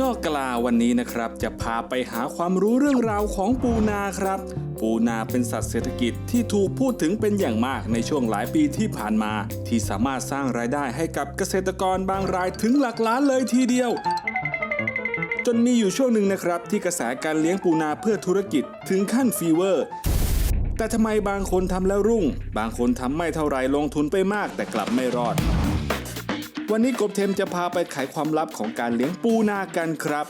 นอกกลาวันนี้นะครับ จะพาไปหาความรู้เรื่องราวของปูนาครับ ปูนาเป็นสัตว์เศรษฐกิจที่ถูกพูดถึงเป็นอย่างมากในช่วงหลายปีที่ผ่านมา ที่สามารถสร้างรายได้ให้กับเกษตรกรบางรายถึงหลักล้านเลยทีเดียว จนมีอยู่ช่วงหนึ่งนะครับ ที่กระแสการเลี้ยงปูนาเพื่อธุรกิจถึงขั้นฟีเวอร์แต่ทำไมบางคนทำแล้วรุ่ง บางคนทำไม่เท่าไรลงทุนไปมากแต่กลับไม่รอด วันนี้กบเทมจะพาไปไขความลับของการเลี้ยงปูนากันครับ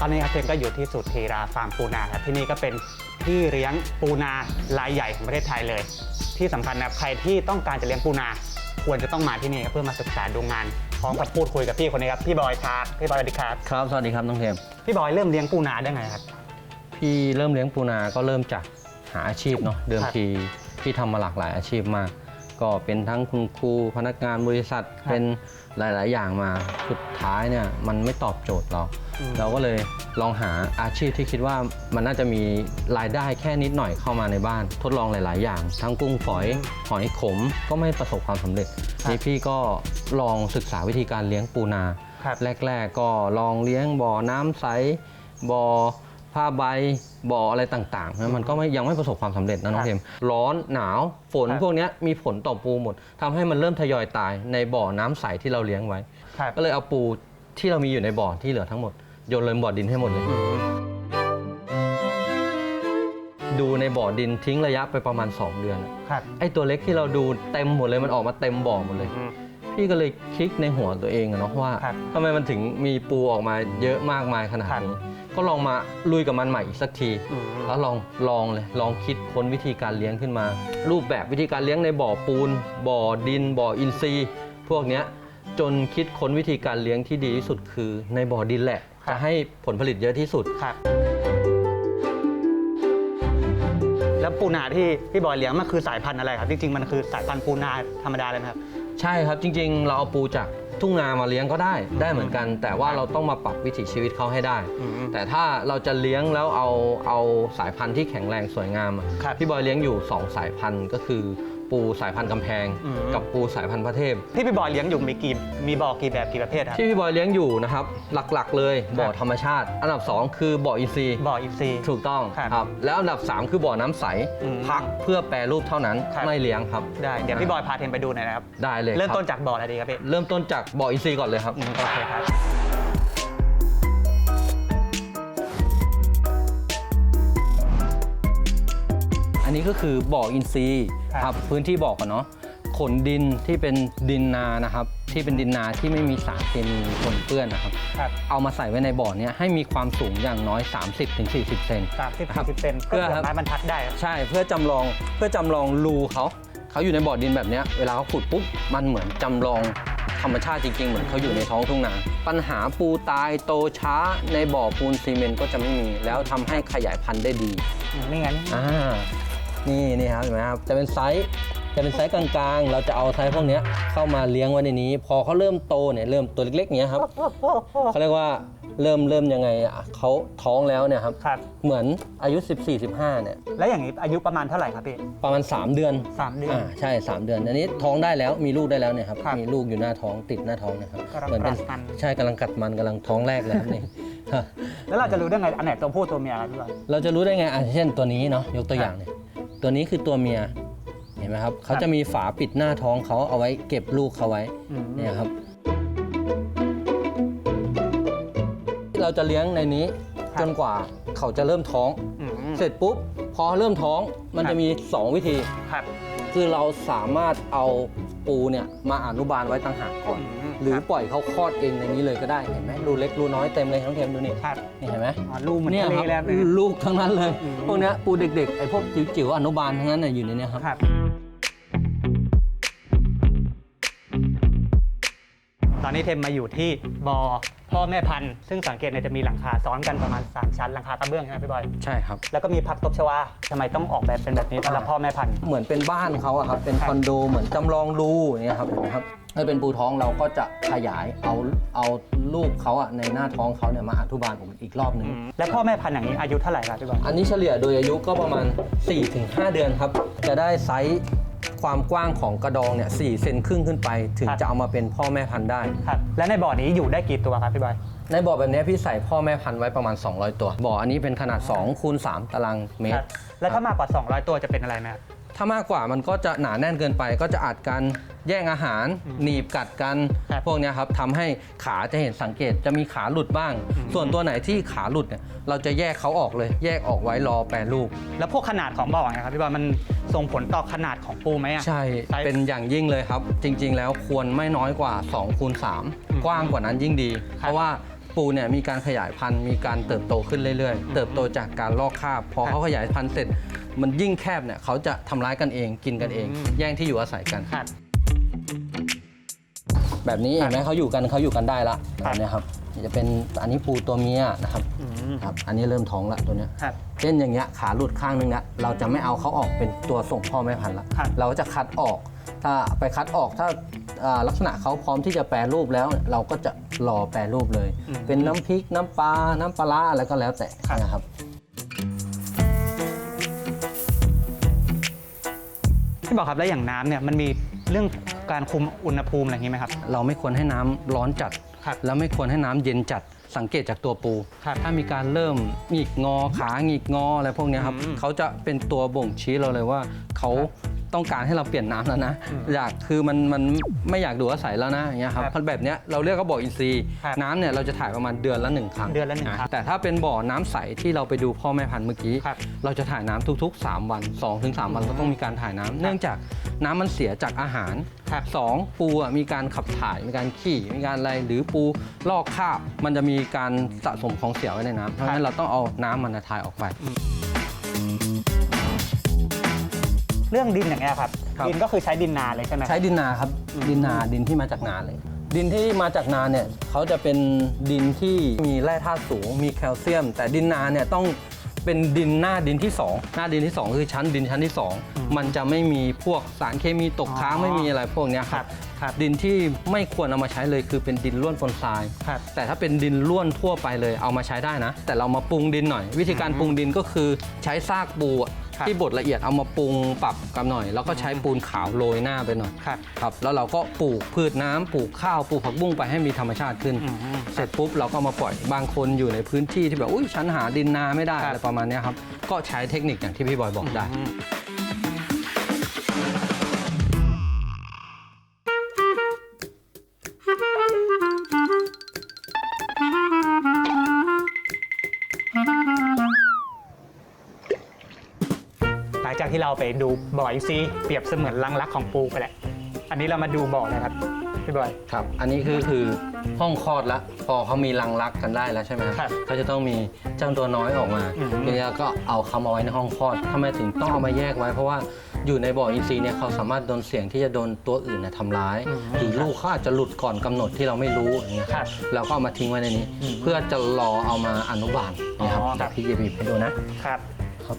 ตอนนี้ครับเจมก็อยู่ที่สุธีราฟาร์มปูนาครับที่นี่ก็เป็นที่เลี้ยงปูนารายใหญ่ของประเทศไทยเลย ที่สำคัญนะครับใครที่ต้องการจะเลี้ยงปูนาควรจะต้องมาที่นี่ครับเพื่อมาศึกษาดูงานพร้อมกับพูดคุยกับพี่คนนี้ครับพี่บอยครับพี่บอยสวัสดีครับครับสวัสดีครับน้องเทมพี่บอยเริ่มเลี้ยงปูนาได้ไงครับพี่เริ่มเลี้ยงปูนาก็เริ่มจากหาอาชีพเนาะเดิมครับทีพี่ทำมาหลากหลายอาชีพมาก ก็เป็นทั้งคุณครูพนักงานบริษัทครับเป็นหลาย ๆ อย่างมาสุดท้ายเนี่ยมันไม่ตอบโจทย์เราอืม เราก็เลยลองหาอาชีพที่คิดว่ามันน่าจะมีรายได้แค่นิดหน่อยเข้ามาในบ้าน ทดลองหลาย ๆ อย่าง ทั้งกุ้งฝอยหอยขมก็ไม่ประสบความสำเร็จครับนี่พี่ก็ลองศึกษาวิธีการเลี้ยงปูนาครับแรก ๆ ก็ลองเลี้ยงบ่อน้ำใสบ่อผ้าใบบ่ออะไรต่างๆนะมันก็ไม่ยังไม่ประสบความสำเร็จนะน้องเทมร้อนหนาวฝนครับพวกเนี้ยมีผลต่อปูหมดทำให้มันเริ่มทยอยตายในบ่อน้ำใสที่เราเลี้ยงไว้ครับก็เลยเอาปูที่เรามีอยู่ในบ่อที่เหลือทั้งหมด โยนลงบ่อดินให้หมดเลยอืมดูในบ่อดินทิ้งระยะไปประมาณ 2 เดือนครับ ไอ้ตัวเล็กที่เราดูเต็มหมดเลยมันออกมาเต็มบ่อหมดเลยอืมพี่ก็เลยคลิกในหัวตัวเองอะเนาะว่าครับทำไมมันถึงมีปูออกมาเยอะมากมายขนาดครับ นี้ ก็ลองมาลุยกับมันใหม่อีกสักทีอืมแล้วลองลองเลยลองคิดค้นวิธีการเลี้ยงขึ้นมา รูปแบบวิธีการเลี้ยงในบ่อปูน บ่อดิน บ่ออินทรีย์ พวกเนี้ยจนคิดค้นวิธีการเลี้ยงที่ดีที่สุดคือในบ่อดินแหละครับ จะให้ผลผลิตเยอะที่สุด ครับ แล้วปูนาที่พี่บอยเลี้ยงมันคือสายพันธุ์อะไรครับจริงๆมันคือสายพันธุ์ปูนาธรรมดาเลยไหมครับ ใช่ครับจริง ๆ เราเอาปูจากทุ่งนามาเลี้ยงก็ได้ได้เหมือนกัน แต่ว่าเราต้องมาปรับวิถีชีวิตเขาให้ได้ อืมแต่ถ้าเราจะเลี้ยงแล้วเอาเอาสายพันธุ์ที่แข็งแรงสวยงามอะครับ พี่บอยเลี้ยงอยู่ 2 สายพันธุ์ก็คือ ปูสายพันธุ์กำแพง อืม กับปูสายพันธุ์พระเทพ ที่พี่บอยเลี้ยงอยู่มีกี่มีบ่อกี่แบบกี่ประเภทครับ ที่พี่บอยเลี้ยงอยู่นะครับ หลักๆ เลยบ่อธรรมชาติ อันดับ 2 คือบ่ออินทรีย์บ่ออินทรีย์ ถูกต้องครับครับแล้วอันดับ 3 คือบ่อน้ำใส อืมพักเพื่อแปรรูปเท่านั้นครับ ไม่เลี้ยงครับได้เดี๋ยวพี่บอยพาเทนไปดูหน่อยนะครับ ได้เลยเริ่มคบต้นจากบ่ออะไรดีครับพี่เริ่มต้นจากบ่ออินทรีย์ก่อนเลยครับ อืมโอเคครับ ก็คือบ่ออินทรีย์ครับครับพื้นที่บ่อก่อนเนาะขนดินที่เป็นดินนานะครับ ที่เป็นดินนาที่ไม่มีสารเคมีปนเปื้อนนะครับ ครับเอามาใส่ไว้ในบ่อเนี้ยให้มีความสูงอย่างน้อย 30-40เซน สามสิบครับสี่สิบเซนเพื่เพื่ออครับ ไม้บรรทัดได้ครับ ใช่เพื่อจำลองเพื่อจำลองรูเขาเขาอยู่ในบ่อดินแบบเนี้ยเวลาเขาขุดปุ๊บมันเหมือนจำลองธรรมชาติจริงๆ เหมือนเขาอยู่ในท้องทุ่งนาปัญหาปูตายโตช้าในบ่อปูนซีเมนต์ก็จะไม่มี แล้วทำให้ขยายพันธุ์ได้ดีอืมไม่งั้น อ่า นี่นี่ครับเห็นไหมครับจะเป็นไซส์จะเป็นไซส์กลางๆ เราจะเอาไซส์พวกเนี้ยเข้ามาเลี้ยงไว้ในนี้ พอเขาเริ่มโตเนี่ยเริ่มตัวเล็กๆเนี้ยครับเขาเรียกว่าเริ่มเริ่มยังไงอะเขาท้องแล้วเนี่ยครับครับ เหมือนอายุ 14-15เนี่ยแล้วอย่างนี้อายุประมาณเท่าไหร่ครับพี่ประมาณ 3 เดือนสามเดือน อ่าใช่ 3 เดือน อันนี้ท้องได้แล้วมีลูกได้แล้วเนี่ยครับครับมีลูกอยู่หน้าท้องติดหน้าท้องเนะครับกำลังเหมือนเป็นกัดมัน ใช่กำลังกัดมันกำลังท้องแรกเลยครับนี่ แล้วเราจะรู้ได้ไงอันไหนตัวผู้ตัวเมียครับพี่บอยเราจะรู้ได้ไงอะเช่นตัวนี้เนาะยกตัวอย่างเนี่ยตัวนี้คือตัวเมียเห็นไหมครับเขาจะมีฝาปิดหน้าท้องเขาเอาไว้เก็บลูกเขาไว้อืม เนี่ยครับ เราจะเลี้ยงในนี้ครับจนกว่าเขาจะเริ่มท้อง อืมเสร็จปุ๊บพอเริ่มท้องมันครับจะมี 2 วิธี ครับคือเราสามารถเอาปูเนี่ยมาอนุบาลไว้ต่างหากก่อน อืม หรือปล่อยเขาคลอดเองในนี้เลยก็ได้เห็นไหมรูเล็กรูน้อยเต็มเลยทั้งเทมดูนี่ครับนี่เห็นไหมอ๋อลูกเหมันเนี่ยทะเลครับแล้วนะ ลูกทั้งนั้นเลย อืม พวกเนี้ยปูเด็กๆไอ้พวกจิ๋วๆอนุบาลทั้งนั้นน่ะอยู่ในเนี้ยครับ ครับ ตอนนี้เทมมาอยู่ที่บอพ่อแม่พันธุ์ซึ่งสังเกตเนี่ยจะมีหลังคาซ้อนกันประมาณ 3 ชั้นหลังคากระเบื้องใช่ไหมพี่บอย ใช่ครับ แล้วก็มีผักตบชวาทำไมต้องออกแบบเป็นแบบนี้สำหรับพ่อแม่พันธุ์ เหมือนเป็นบ้านเขาอะครับเป็นคอนโดเหมือนจำลองรูอย่างเงี้ยครับเห็นไหมครับถ้าเป็นปูท้องเราก็จะขยายเอาเอาลูกเขาอะในหน้าท้องเขาเนี่ยมาอนุบาลผมอีกรอบหนึ่งแล้วพ่อแม่พันธุ์อย่างนี้อายุเท่าไหร่ครับพี่บอยอันนี้เฉลี่ยโดยอายุก็ประมาณ 4-5 เดือนครับจะได้ไซส์ ความกว้างของกระดองเนี่ย4เซนครึ่งขึ้นไปถึงจะเอามาเป็นพ่อแม่พันธุ์ได้ ครับและในบ่อนี้อยู่ได้กี่ตัวครับพี่บอย ในบ่อแบบนี้พี่ใส่พ่อแม่พันธุ์ไว้ประมาณ 200 ตัว บ่ออันนี้เป็นขนาด2คูณ3ตารางเมคตรัรบแล้วถ้ามากกว่า 200 ตัวจะเป็นอะไรไหมครับ ถ้ามากกว่ามันก็จะหนาแน่นเกินไปก็จะอาจกัน แย่งอาหารอืมหนีบกัดกัน ครับพวกเนี้ยครับทำให้ขาจะเห็นสังเกตจะมีขาหลุดบ้างอืมส่วนตัวไหนที่ขาหลุดเนี่ยเราจะแยกเขาออกเลย แยกออกไว้รอแปรรูป แล้วพวกขนาดของบ่อนะครับพี่บอยมันส่งผลต่อขนาดของปูไหมอะใช่ ไซส์เป็นอย่างยิ่งเลยครับ จริง ๆ แล้วควรไม่น้อยกว่า2คูณอืม3กว้างกว่านั้นยิ่งดี ครับเพราะว่าปูเนี่ยมีการขยายพันธุ์มีการเติบโตขึ้นเรื่อยอืมๆเติบโตจากการลอกคราบ พอครับเขาขยายพันธุ์เสร็จ มันยิ่งแคบเนี่ยเขาจะทำร้ายกันเองกินกันเอง อืม แย่งที่อยู่อาศัยกัน ครับ แบบนี้เห็นไหมเขาอยู่กันเขาอยู่กันได้ละครับ แบบเนี้ยครับจะเป็นอันนี้ปูตัวเมียนะครับอืมครับ อันนี้เริ่มท้องละตัวเนี้ยครับ เช่นอย่างเงี้ยขาหลุดข้างนึงเนี่ยเราจะไม่เอาเขาออกเป็นตัวส่งพ่อแม่พันธุ์ละครับ เราจะคัดออก ถ้าไปคัดออกถ้าอ่าลักษณะเขาพร้อมที่จะแปรรูปแล้ว เราก็จะรอแปรรูปเลยอืมเป็นน้ำพริกน้ำปลาน้ำปลาร้าอะไรก็แล้วแต่ครับนะครับ พี่บอกครับแล้วอย่างน้ำเนี่ยมันมี เรื่องการคุมอุณหภูมิอะไรอย่างนี้ไหมครับ เราไม่ควรให้น้ำร้อนจัด ครับแล้วไม่ควรให้น้ำเย็นจัดสังเกตจากตัวปู ครับถ้ามีการเริ่มหงิกงอขาหงิกงออะไรพวกเนี้ยครับอืม เขาจะเป็นตัวบ่งชี้เราเลยว่าเขา ต้องการให้เราเปลี่ยนน้ำแล้วนะอืมอยากคือมันมันไม่อยากดูอาศัยแล้วนะอย่างเงี้ยครับครับเพราะแบบเนี้ยเราเรียกว่าบ่ออินทรีย์ครับน้ำเนี่ยเราจะถ่ายประมาณเดือนละหนึ่งครั้งเดือนละหนึ่งครั้งแต่ถ้าเป็นบ่อน้ำใสที่เราไปดูพ่อแม่พันธุ์เมื่อกี้ ครับ เราจะถ่ายน้ำทุกๆ 3 วัน2-3ถึง3วันเราต้องมีการถ่ายน้ำเนื่องจากน้ำมันเสียจากอาหาร ครับ สองปูอะมีการขับถ่ายมีการขี่มีการอะไรหรือปูลอกคราบมันจะมีการสะสมของเสียไว้ในน้ำเพราะฉะนั้นเราต้องเอาน้ำมันนะถ่ายออกไป เรื่องดินอย่างเงี้ยครับ ครับ ดินก็คือใช้ดินนาเลยใช่ไหมใช้ดินนาครับอืมดินนาดินที่มาจากนาเลย ดินที่มาจากนาเนี่ยเขาจะเป็นดินที่มีแร่ธาตุสูง มีแคลเซียม แต่ดินนาเนี่ยต้องเป็นดินหน้าดินที่สองหน้าดินที่สองคือชั้นดินชั้นที่สองมันจะไม่มีพวกสารเคมีตกค้างไม่มีอะไรพวกเนี้ยคครัรับ บครับ ดินที่ไม่ควรเอามาใช้เลยคือเป็นดินร่วนปนทราย ครับ แต่ถ้าเป็นดินร่วนทั่วไปเลยเอามาใช้ได้นะ แต่เรามาปรุงดินหน่อย วิธีการปรุงดินก็คือใช้ซากปูอะครับ ที่บดละเอียดเอามาปรุงปรับกันหน่อย แล้วก็ใช้ปูนขาวโรยหน้าไปหน่อยครับครับแล้วเราก็ปลูกพืชน้ำปลูกข้าวปลูกผักบุ้งไปให้มีธรรมชาติขึ้นอืมเสร็จปุ๊บเราก็มาปล่อยบางคนอยู่ในพื้นที่ที่แบบอุ้ยฉันหาดินนาไม่ได้ครับอะไรประมาณเนี้ยครับก็ใช้เทคนิคอย่างที่พี่บอยบอกได้ อืม เราไปดูบ่ออินทรีย์เปรียบเสมือนรังรักของปูไปแหละ อันนี้เรามาดูบ่อเลยครับพี่บอย ครับ อันนี้คือคือห้องคลอดละพอเขามีรังรักกันได้แล้วใช่ไหมครับเขาจะต้องมีเจ้าตัวน้อยออกมาอืม ทีนี้ก็เอาเขามาไว้ในห้องคลอดทำไมถึงต้องเอามาแยกไว้ เพราะว่าอยู่ในบ่ออินทรีย์เนี่ยเขาสามารถโดนเสี่ยงที่จะโดนตัวอื่นเนี่ยทำร้ายอืมหรือลูกเขาอาจจะหลุดก่อนกำหนดที่เราไม่รู้อย่างเงี้ยครับเราก็เอามาทิ้งไว้ในนี้ อืมเพื่อจะรอเอามาอนุบาลนี่ครับอ๋อครับ เดี๋ยวพี่จะบีบให้ดูนะ ครับ ครับ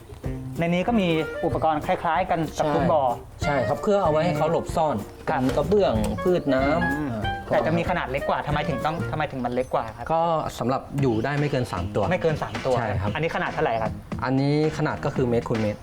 ในนี้ก็มีอุปกรณ์คล้ายๆ กันกับทุกบ่อ ใช่ครับเพื่อเอาไว้ให้เขาหลบซ่อนครักับนกระเบื้องพืชน้ำอืมอ่าแต่จะมีขนาดเล็กกว่าทำไมถึงต้องทำไมถึงมันเล็กกว่าครับก็สำหรับอยู่ได้ไม่เกิน 3 ตัว ไม่เกิน 3 ตัว ใช่ครับ อันนี้ขนาดเท่าไหร่ครับ อันนี้ขนาดก็คือเมตรคูณเมตร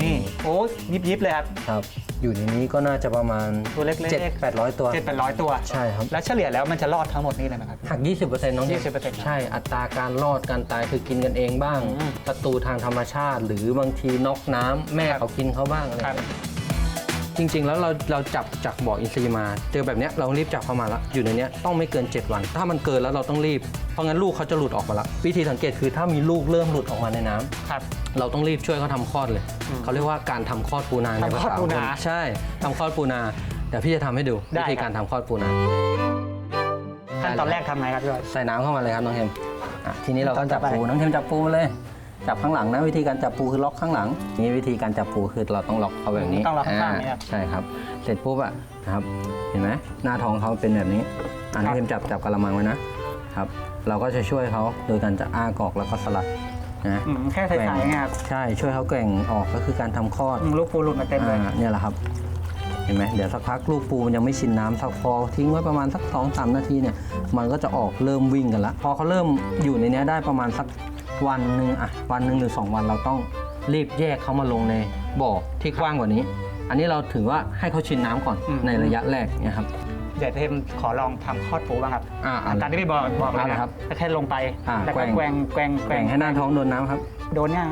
นี่โอ้ยิบยิบๆเลยครับ ครับ อยู่ในนี้ก็น่าจะประมาณตัวเล็กๆเจ็ดแปดร้อยตัวเจ็ดแปดร้อยตัวใช่ครับแล้วเฉลี่ยแล้วมันจะรอดทั้งหมดนี่เลยไหมครับ หัก 20%น้อง20%ใช่อัตราการรอดการตายคือกินกันเองบ้างอืมศัตรูทางธรรมชาติ หรือบางทีนอกน้ำแม่ครับเขากินเขาบ้างอะไรครับอย่างเงี้ย จริง ๆ แล้วเราเราจับจากบ่ออินทรีย์มา เจอแบบเนี้ยเรารีบจับเข้ามาละอยู่ในเนี้ยต้องไม่เกิน 7 วัน ถ้ามันเกินแล้วเราต้องรีบ เพราะงั้นลูกเขาจะหลุดออกมาละวิธีสังเกตคือถ้ามีลูกเริ่มหลุดออกมาในน้ำครับ เราต้องรีบช่วยเขาทำคลอดเลยอืมเขาเรียกว่าการทำคลอดปูนาในทำภาคลอดษาปูนาคนใช่ทำคลอดปูนาเดี๋ยวพี่จะทำให้ดูได้วิธีครับ การทำคลอดปูนาขั้นตอนแรกทำไงครับพี่บอย ใส่น้ำเข้ามาเลยครับน้องเทมอะทีนี้เราก็จับต่อไป ปูน้องเทมจับปูมาเลย จับข้างหลังนะวิธีการจับปูคือล็อกข้างหลัง นี่วิธีการจับปูคือเราต้องล็อกเขาแบบนี้ต้องล็อกข้างๆนี้ครับใช่ครับ เสร็จปุ๊บอะนะครับ เห็นไหมหน้าท้องเขาเป็นแบบนี้อะน้องเทมจับจับกระมังไว้นะครับ เราก็จะช่วยเขาโดยการจะอ้ากอกแล้วก็สลัดนะอืมแค่ใส่ๆไงครับใช่ช่วยเขาแกว่งออกก็คือการทำคลอดอืมลูกปูหลุดมาเต็มเลยอ่าเนี่ยแหละครับเห็นไหมเดี๋ยวสักพักลูกปูมันยังไม่ชินน้ำสักพอทิ้งไว้ประมาณสักสองสามนาทีเนี่ยมันก็จะออกเริ่มวิ่งกันละพอเขาเริ่มอยู่ในเนี้ยได้ประมาณสัก วันหนึ่งอะวันหนึ่งหรือสองวันเราต้องรีบแยกเขามาลงในบ่อที่กว้างกว่านี้ อันนี้เราถือว่าให้เขาชินน้ำก่อนอืม ในระยะแรกเนี่ยครับ เดี๋ยวเทมขอลองทำคลอดปูบ้างครับอ่าอ่าตามที่พี่บอกบอกเลยเอาเลยนะครับแค่ลงไปอ่าแล้วก็แกแกว่ว่ง งแกว่งแกว่งให้หน้าท้องโดนน้ำครับโดนยัง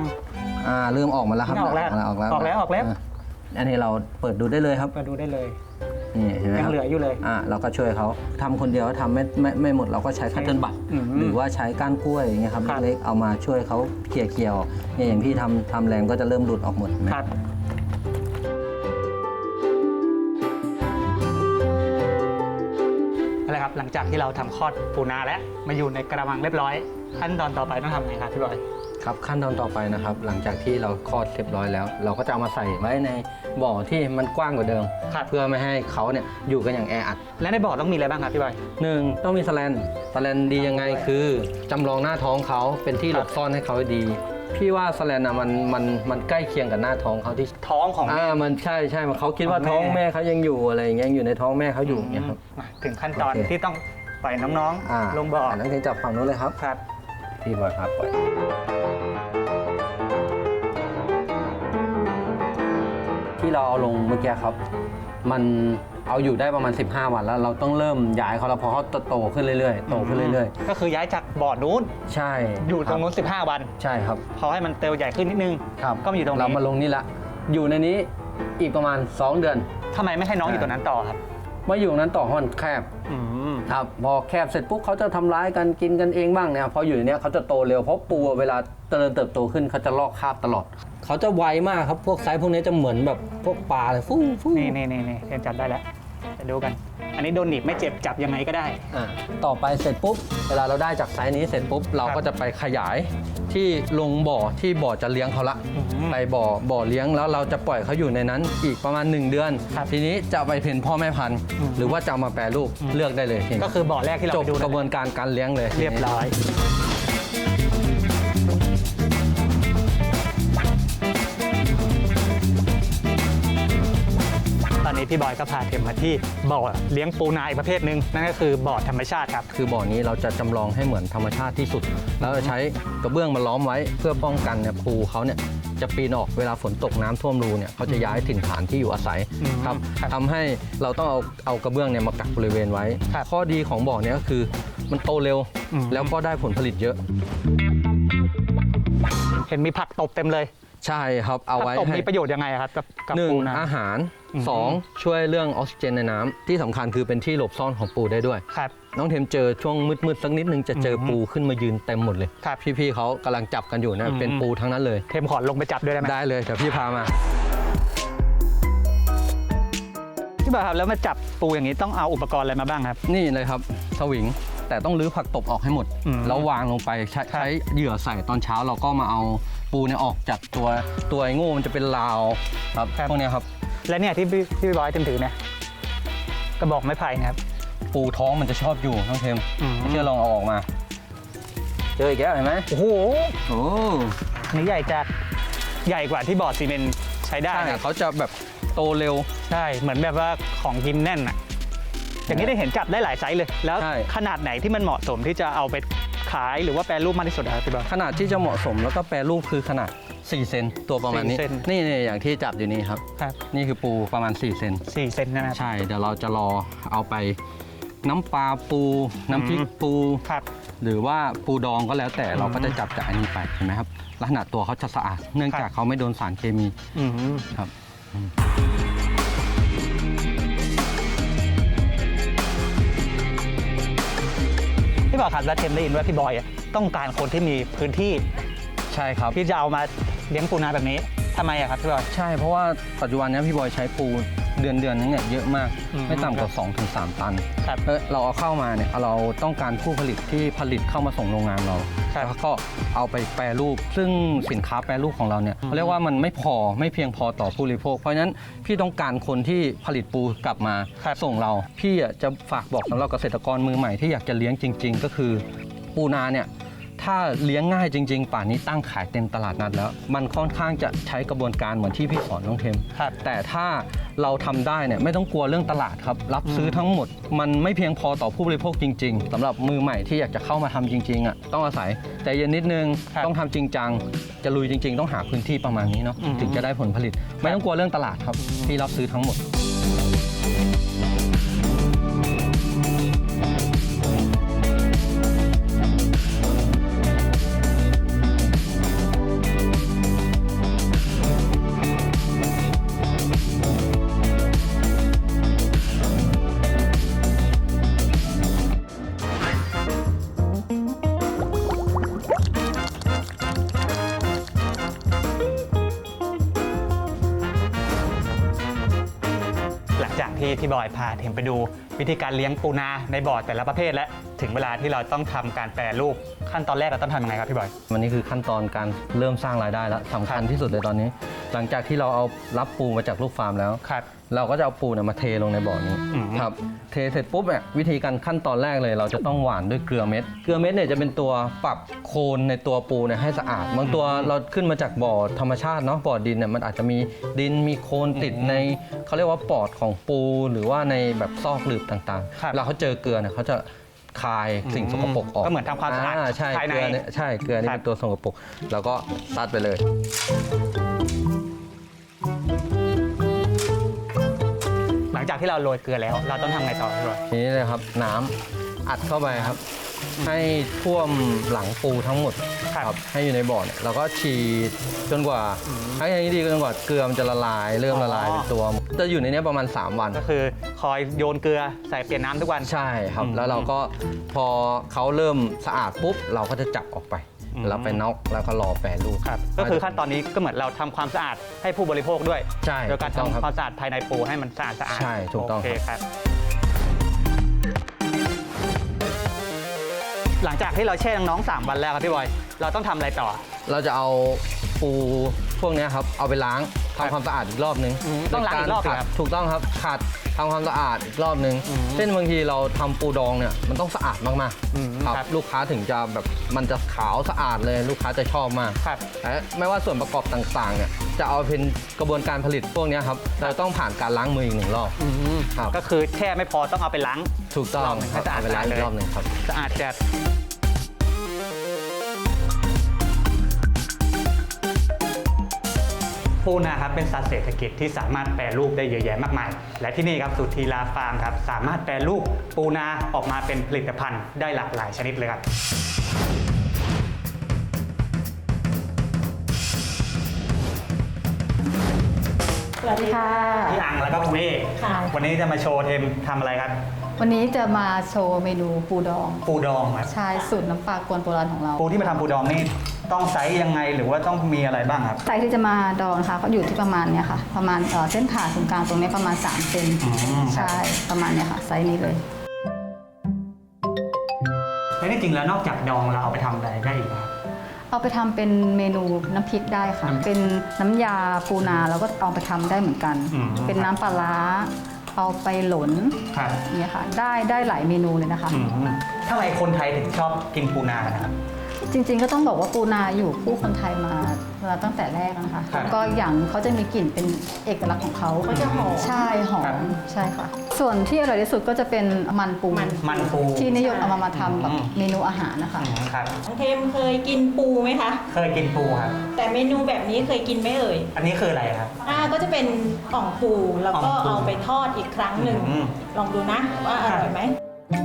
อ่าเริ่มออกมาแล้วครับออกแล้วออกแล้วออกแล้วออกแล้วาอันนี้เราเปิดดูได้เลยครับ มาดูได้เลย นี่เห็นไหมยัคงรับเหลืออยู่เลย อ่าเราก็ช่วยเขาทำคนเดียวทำไม่ไม่ไม่หมดเราก็ใช้คัตเติ้ลบัตอืมหรือว่าใช้ก้านกล้วยอย่างเงี้ยครับครับ เล็กๆเอามาช่วยเขาเกี่ยเกี่ยวๆเนี่ยอย่างพี่ทำทำแรงก็จะเริ่มหลุดออกหมดเห็นไหม ครับอะไรครับหลังจากที่เราทำคลอดปูนาแล้วมาอยู่ในกระมังเรียบร้อยขั้นตอนต่อไปต้องทำไงครับพี่บอย ครับขั้นตอนต่อไปนะครับ หลังจากที่เราคลอดเรียบร้อยแล้ว เราก็จะเอามาใส่ไว้ในบ่อที่มันกว้างกว่าเดิมครับเพื่อไม่ให้เขาเนี่ยอยู่กันอย่างแออัดและในบ่อต้องมีอะไรบ้างครับพี่บอย หนึ่งต้องมีสแลนสแลนดียังไงคือจำลองหน้าท้องเขาเป็นที่หลบซ่อนให้เขาให้ดี พี่ว่าสแลนอะมันมันมันใกล้เคียงกับหน้าท้องเขาที่ท้องของอ่ามันใช่ใช่มันเขาคิดว่าของแม่ ท้องแม่เขายังอยู่อะไรอย่างเงี้ยยังอยู่ในท้องแม่เขาอยู่อย่างเงี้ยครับ มาถึงขั้นตอนโอเค ที่ต้องปล่อยน้องอ่าๆลงบ่อนักเรียนจับฝั่งนู้นเลยครับ ครับ พี่บอยครับปล่อย ที่เราเอาลงเมื่อกี้ครับ มันเอาอยู่ได้ประมาณ 15 วันแล้ว เราต้องเริ่มย้ายเขาแล้วเพราะเขาโตขึ้นเรื่อยๆ โตขึ้นเรื่อยก็คือย้ายจากบ่อนู้นๆใช่อยู่ตรงนู้น 15 วัน ใช่ครับพอให้มันเตลใหญ่ขึ้นนิดนึงครับก็มาอยู่ตรงนี้เรามาลงนี่ละ อยู่ในนี้อีกประมาณ 2 เดือนทำไมไม่ให้น้องอยู่ตรงนั้นต่อครับมาอยู่ตรงนั้นต่อเพราะมันแคบอืมครับพอแคบเสร็จปุ๊บเขาจะทำร้ายกันกินกันเองบ้างเนี่ยพออยู่ในเนี้ยเขาจะโตเร็วเพราะปูเวลาเจริญเติบโตขึ้นเขาจะลอกคราบตลอด เขาจะไวมากครับพวกไซส์พวกนี้จะเหมือนแบบพวกปลาเลยฟู่ฟู่นี่นี่นี่นี่เทนจับได้แล้วไปดูกัน อันนี้โดนหนีบไม่เจ็บจับยังไงก็ได้ อะต่อไปเสร็จปุ๊บ เวลาเราได้จากไซส์นี้เสร็จปุ๊บเราก็จะไปขยายที่ลงบ่อที่บ่อจะเลี้ยงเขาละอืมไปบ่อบ่อเลี้ยงแล้วเราจะปล่อยเขาอยู่ในนั้นอีกประมาณ 1 เดือน ครับทีนี้จะเอาไปเป็นพ่อแม่พันธุ์ อืมหรือว่าจะเอามาแปรรูปอืม เลือกได้เลยก็คือบ่อแรกที่เราจบไปดูกระบวนการการเลี้ยงเลยเรียบร้อย นนี้พี่บอยก็พาเทมมาที่บ่อเลี้ยงปูนาอีกประเภทหนึ่งนั่นก็คือบ่อธรรมชาติครับ คือบ่อนี้เราจะจำลองให้เหมือนธรรมชาติที่สุด แล้วจะใช้กระเบื้องมาล้อมไว้เพื่อป้องกันเนี่ยปูเขาเนี่ยจะปีนออกเวลาฝนตกน้ำท่วมรูเนี่ยเขาจะย้ายถิ่นฐานที่อยู่อาศัยอืมครับครับทำให้เราต้องเอาเอากระเบื้องเนี่ยมากักบริเวณไว้ ครับข้อดีของบ่อเนี้ก็คือมันโตเร็ว อืม แล้วก็ได้ผลผลิตเยอะ เห็นมีผักตบเต็มเลย ใช่ครับเอาผักไว้ตบให้ มีประโยชน์ยังไงครับกับกับหนึ่งปูนา อาหารอืม สองช่วยเรื่องออกซิเจนในน้ำที่สำคัญคือเป็นที่หลบซ่อนของปูได้ด้วย ครับ น้องเทมเจอช่วงมืดๆสักนิดนึงจะเจออมปูขึ้นมายืนเต็มหมดเลยครับ พี่ๆเขากำลังจับกันอยู่นะอืมเป็นปูทั้งนั้นเลย เทมขอลงไปจับด้วยได้ไหมได้เลยเดี๋ยวพี่พามา พี่บอยครับแล้วมาจับปูอย่างนี้ต้องเอาอุปกรณ์อะไรมาบ้างครับ นี่เลยครับสวิงแต่ต้องรื้อผักตบออกให้หมด อืมแล้ววางลงไปใช้ครับใช้เหยื่อใส่ตอนเช้าเราก็มาเอา ปูเนี่ยออกจากตัวตัวไอ้โง่มันจะเป็นราวครับ พวกเนี้ยครับ และเนี่ยที่พี่ที่พี่บอยเทมถือเนี่ยกระบอกไม้ไผ่นะครับปูท้องมันจะชอบอยู่น้องเทมอืมเชื่อลองเอาออกมา เจออีกแล้วเห็นไหมโอ้โหโอ้อันนี้ใหญ่จัดใหญ่กว่าที่บ่อซีเมนต์ใช้ได้ใช่ครับเขาจะแบบโตเร็ว ใช่เหมือนแบบว่าของกินแน่นอะอย่างนี้ได้เห็นจับได้หลายไซส์เลย แล้วใช่ ขนาดไหนที่มันเหมาะสมที่จะเอาไป ขายหรือว่าแปรรูปมากที่สุดอะครับพี่บอยขนาดที่จะเหมาะสมแล้วก็แปรรูปคือขนาด 4 เซนตัวประมาณนี้ 4เซน นี่นี่อย่างที่จับอยู่นี่ครับ ครับนี่คือปูประมาณ 4 เซนสี่เซนนะครับ ใช่ เดี๋ยวเราจะรอเอาไปน้ำปลาปู น้ำพริกปู ครับ หรือว่าปูดองก็แล้วแต่เราก็จะจับจากอันนี้ไปเห็นไหมครับลักษณะตัวเขาจะสะอาด เนื่องจากเขาไม่โดนสารเคมี อืมครับ พี่บอยครับแล้วเทมได้ยินว่าพี่บอยอะต้องการคนที่มีพื้นที่ใช่ครับที่จะเอามาเลี้ยงปูนาแบบนี้ทำไมอะครับพี่บอย ใช่เพราะว่าปัจจุบันเนี้พี่บอยใช้ปู เดือนเดือนนึงเนี่ยเยอะมากอืมไม่ต่ำกว่า 2-3ถึงตันครับเออเราเอาเข้ามาเนี่ยเราต้องการผู้ผลิตที่ผลิตเข้ามาส่งโรงงานเราครับแล้วก็เอาไปแปรรูป ซึ่งสินค้าแปรรูปของเราเนี่ยอืม เขาเรียกว่ามันไม่พอไม่เพียงพอต่อผู้บริโภค เพราะฉะนั้นพี่ต้องการคนที่ผลิตปูกลับมาส่งเรา พี่อะจะฝากบอกสำหรับเกษตรกรมือใหม่ที่อยากจะเลี้ยงจริง ๆ ก็คือ ปูนาเนี่ย ถ้าเลี้ยงง่ายจริง ๆ ป่านนี้ตั้งขายเต็มตลาดนัดแล้ว มันค่อนข้างจะใช้กระบวนการเหมือนที่พี่สอนน้องเทม ครับ แต่ถ้าเราทำได้เนี่ยไม่ต้องกลัวเรื่องตลาดครับ รับซื้อทั้งหมด มันไม่เพียงพอต่อผู้บริโภคจริง ๆสำหรับมือใหม่ที่อยากจะเข้ามาทำจริงๆอะต้องอาศัยใจเย็นนิดนึงครับต้องทำจริงจังจะลุยจริง ๆ ต้องหาพื้นที่ประมาณนี้เนาะอืม ถึงจะได้ผลผลิต ไม่ต้องกลัวเรื่องตลาดครับพี่รับซื้อทั้งหมด จากที่พี่บอยพาเทมไปดูวิธีการเลี้ยงปูนาในบ่อแต่ละประเภทและถึงเวลาที่เราต้องทำการแปรรูปขั้นตอนแรกเราต้องทำยังไงครับพี่บอย วันนี้คือขั้นตอนการเริ่มสร้างรายได้แล้วสำคัญที่สุดเลยตอนนี้ หลังจากที่เราเอารับปูมาจากลูกฟาร์มแล้ว ครับ เราก็จะเอาปูเนี่ยมาเทลงในบ่อนี้อืม ครับเทเสร็จปุ๊บเนี่ยวิธีการขั้นตอนแรกเลยเราจะต้องหว่านด้วยเกลือเม็ด เกลือเม็ดเนี่ยจะเป็นตัวปรับโคลนในตัวปูเนี่ยให้สะอาด บางตัวเราขึ้นมาจากบ่อธรรมชาติเนาะบ่อดินเนี่ยมันอาจจะมีดินมีโคลนติดในเขาเรียกว่าปอดของปู หรือว่าในแบบซอกหลืบต่างครับๆเวลาเขาเจอเกลือเนี่ยเขาจะ คายสิ่งสกปรกออกก็เหมือนทำความสะอาดใช่ภายในเกลือเนี่ยใช่เกลือนี่ครับเป็นตัวสกปรกแล้วก็ซัดไปเลย หลังจากที่เราโรยเกลือแล้ว เราต้องทำไงต่อพี่บอยทีนี้เลยครับน้ำอัดเข้าไปครับ ให้ท่วมหลังปูทั้งหมดครับให้อยู่ในบ่อเนี่ยเราก็ฉีดจนกว่าให้อย่างนี้ดีจนกว่าเกลือมันจะละลาย เริ่มละลายอ๋อเป็นตัว จะอยู่ในเนี้ยประมาณ 3 วัน ก็คือคอยโยนเกลือใส่เปลี่ยนน้ำทุกวัน ใช่ครับอืมแล้วเราก็พอเขาเริ่มสะอาดปุ๊บ เราก็จะจับออกไปอืมแล้วไปน็อกแล้วก็รอแปรรูปครับก็คือขั้นตอนนี้ก็เหมือนเราทำความสะอาดให้ผู้บริโภคด้วย ใช่โดยการถูกต้องทำครับความสะอาดภายในปูให้มันสะอาดสะอาดใช่ถูกต้องโอเคครับ หลังจากที่เราแช่น้องๆ3วันแล้วครับพี่บอย เราต้องทำอะไรต่อ เราจะเอาปูพวกเนี้ยครับ เอาไปล้างครับทำความสะอาดอีกรอบนึงอืมต้องล้างอีกรอบเหรอครับถูกต้องครับขัด ทำความสะอาดอีกรอบนึงอืมเช่นบางทีเราทำปูดองเนี่ยมันต้องสะอาดมากอืมๆครับครับลูกค้าถึงจะแบบมันจะขาวสะอาดเลยลูกค้าจะชอบมากครับแต่ไม่ว่าส่วนประกอบต่างๆเนี่ยจะเอาเป็นกระบวนการผลิตพวกเนี้ยครับเราต้องผ่านการล้างมืออีกหนึ่งรอบอืมครับก็คือแช่ไม่พอต้องเอาไปล้างถูกต้องรอบหนึ่งครับให้สะอาดเอาไปล้างอีเลยกรอบหนึ่งครับสะอาดจัด ปูนาครับเป็นสัตว์เศรษฐกิจที่สามารถแปรรูปได้เยอะแยะมากมาย และที่นี่ครับสุธีลาฟาร์มครับสามารถแปรรูปปูนาออกมาเป็นผลิตภัณฑ์ได้หลากหลายชนิดเลยครับสวัสดีค่ะ พี่อังแล้วก็คุณเอกค่ะ วันนี้จะมาโชว์เทมทำอะไรครับ วันนี้จะมาโชว์เมนูปูดอง ปูดองครับใช่สูตรน้ำปลากวนโบราณของเรา ปูที่มาทำปูดองนี่ ต้องไซส์ยังไงหรือว่าต้องมีอะไรบ้างครับ ไซส์ที่จะมาดองนะคะก็อยู่ที่ประมาณเนี้ยค่ะ ประมาณเอ่อเส้นผ่าศูนย์กลางตรงนี้ประมาณ3เซนอืม ใช่ประมาณเนี้ยค่ะไซส์นี้เลย แล้วที่จริงแล้วนอกจากดองเราเอาไปทำอะไรได้อีกครับ เอาไปทำเป็นเมนูน้ำพริกได้ค่ะ น้ำเป็นน้ำยาปูนาแล้วก็เอาไปทำได้เหมือนกัน อืม เป็นน้ำปลาร้าเอาไปหลนครับเนี่ยค่ะ ได้ได้หลายเมนูเลยนะคะ อืมทำไมคนไทยถึงชอบกินปูนานะครับ จริงๆก็ต้องบอกว่าปูนาอยู่คู่คนไทยมามาตั้งแต่แรกนะคะครับแล้วก็อย่างเขาจะมีกลิ่นเป็นเอกลักษณ์ของเขาเขาจะหอม ใช่หอครับ มใช่ค่ะ ส่วนที่อร่อยที่สุดก็จะเป็นมันปูมัน มันปู ที่นิยมเอามามาทำแบบอืม เมนูอาหารนะคะ อืมครับ น้องเทมเคยกินปูไหมคะ เคยกินปูครับ แต่เมนูแบบนี้เคยกินไหมเอ่ยอันนี้คืออะไรครับ อ่าก็จะเป็นอ่องปูแล้วก็อ่องปูเอาไปทอดอีกครั้งหนึ่ง อืม ลองดูนะว่าอร่อยไหมอื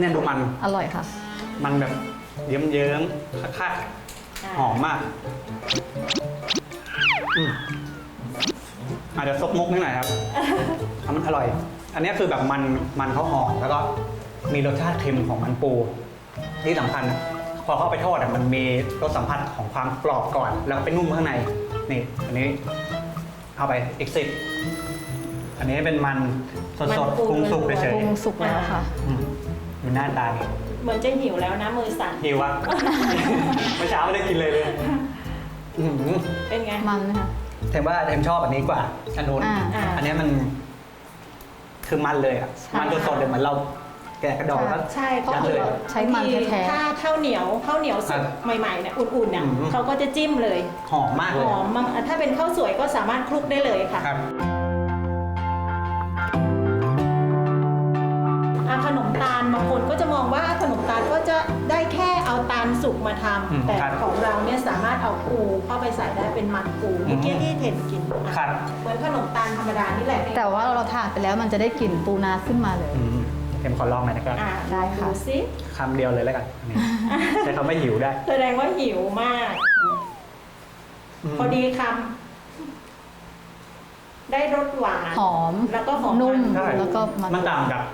เนี่ยดูมัน อร่อยค่ะ มันแบบเยิ้มๆคักๆหอมมากอืมอาจจะซกมุกนิดหน่อยครับทำมันอร่อย อันนี้คือแบบมันมันเขาหอมแล้วก็มีรสชาติเค็มของมันปู ที่สำคัญนะพอเข้าไปทอดอะมันมีรสสัมผัสของความกรอบก่อน แล้วก็ไปนุ่มข้างใน นี่อันนี้เอาไปอีกสิบอันนี้เป็นมันสมันดปูๆปรุงสุกล้วนๆเฉยปรุงสุกแล้วค่ะๆอืม ดูหน้าตาดิเหมือนจะหิวแล้วนะมือสั่นหิวอะเมื่อเช้าไม่ได้กินเลยเลยอื้อหือเป็นไง มันนะคะ เทมว่าเทมชอบอันนี้กว่าอันนู้นอ่าอ่า อันนี้มัน คือมันเลยอะ ใช่ มันสดๆเลยเหมือนเราแกะกระดองแล้ว ใช่เพราะยัดคือเลยใช้มันแท้ๆ ถ้าข้าวเหนียวข้าวเหนียวสุกครับใหม่ๆเนี่ยอุ่นๆเนี่ยอืม เขาก็จะจิ้มเลยหอมมากหเลยอมมากถ้าเป็นข้าวสวยก็สามารถคลุกได้เลยค่ะ ครับ องว่าขนมตาลก็จะได้แค่เอาตาลสุกมาทำอืมแต่ครับของเราเนี่ยสามารถเอาปูเข้าไปใส่ได้เป็นมันปูอืมเมื่อกี้ที่เห็นกินอะครับ เหมือนขนมตาลธรรมดานี่แหละแต่ว่าเราทานไปแล้วมันจะได้กลิ่นปูนาขึ้นมาเลย อืมเทมขอลองหน่อยนะครับอะได้ค่ะ ดูสิคำเดียวเลยแล้วกันนี่ใช้คำว่าหิวได้แสดงว่าหิวมาก ม พอดีคำได้รสหวาน หอมแล้วก็หอมนุ่ม ใช่ แล้วก็มัน มันต่างจากข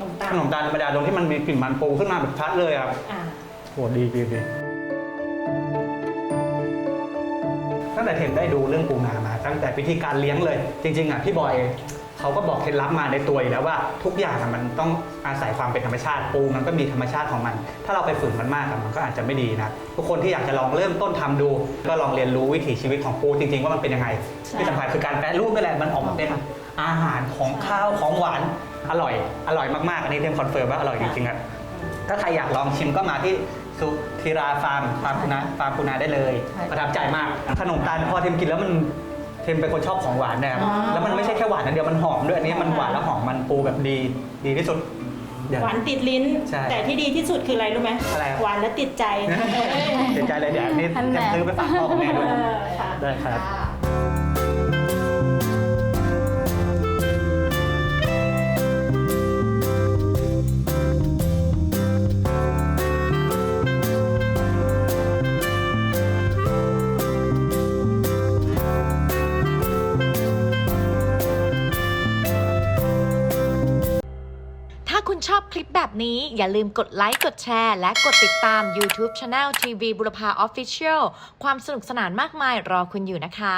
นมตาลขนมตาลธรรมดาตรงที่มันมีกลิ่นมันปูขึ้นมาแบบชัดเลยครับอะโหดีดีดีตั้งแต่เทมได้ดูเรื่องปูนามา ตั้งแต่วิธีการเลี้ยงเลย จริง ๆอะพี่บอยเขาก็บอกเคล็ดลับมาในตัวอยู่แล้วว่า ทุกอย่างอะมันต้องอาศัยความเป็นธรรมชาติปูมันก็มีธรรมชาติของมัน ถ้าเราไปฝืนมันมากอะมันก็อาจจะไม่ดีนะทุกคนที่อยากจะลองเริ่มต้นทำดู ก็ลองเรียนรู้วิถีชีวิตของปูจริง ๆ ว่ามันเป็นยังไงที่สำคัญคือการแปรรูปนี่แหละมันออกมาเป็นอาหารของข้าวของหวาน อร่อย อร่อยมากๆ อันนี้เทมคอนเฟิร์มว่าอร่อยจริงๆครับถ้าใครอยากลองชิมก็มาที่สุธีราฟาร์มฟาร์มคุณาฟาร์มคุณาได้เลย ใช่ประทับใจมาก ขนมตาลพอเทมกินแล้วมันเทมเป็นคนชอบของหวานนะครับ อ๋อแล้วมันไม่ใช่แค่หวานอย่างเดียวมันหอมด้วยอันนี้มันหวานแล้วหอมมันปูแบบดีดีที่สุดเดี๋ยว หวานติดลิ้น ใช่แต่ที่ดีที่สุดคืออะไรรู้ไหมอะไรครับ หวานและติดใจ เสียใจเลยเดี๋ยวอันนี้อันแหจะละซื้อไปฝากพ่อกับแม่ด้วย เออค่ะ ได้ครับถ้ แบบนี้อย่าลืมกดไลค์ กดแชร์ และกดติดตาม YouTube Channel TV บุรพา Official ความสนุกสนานมากมายรอคุณอยู่นะคะ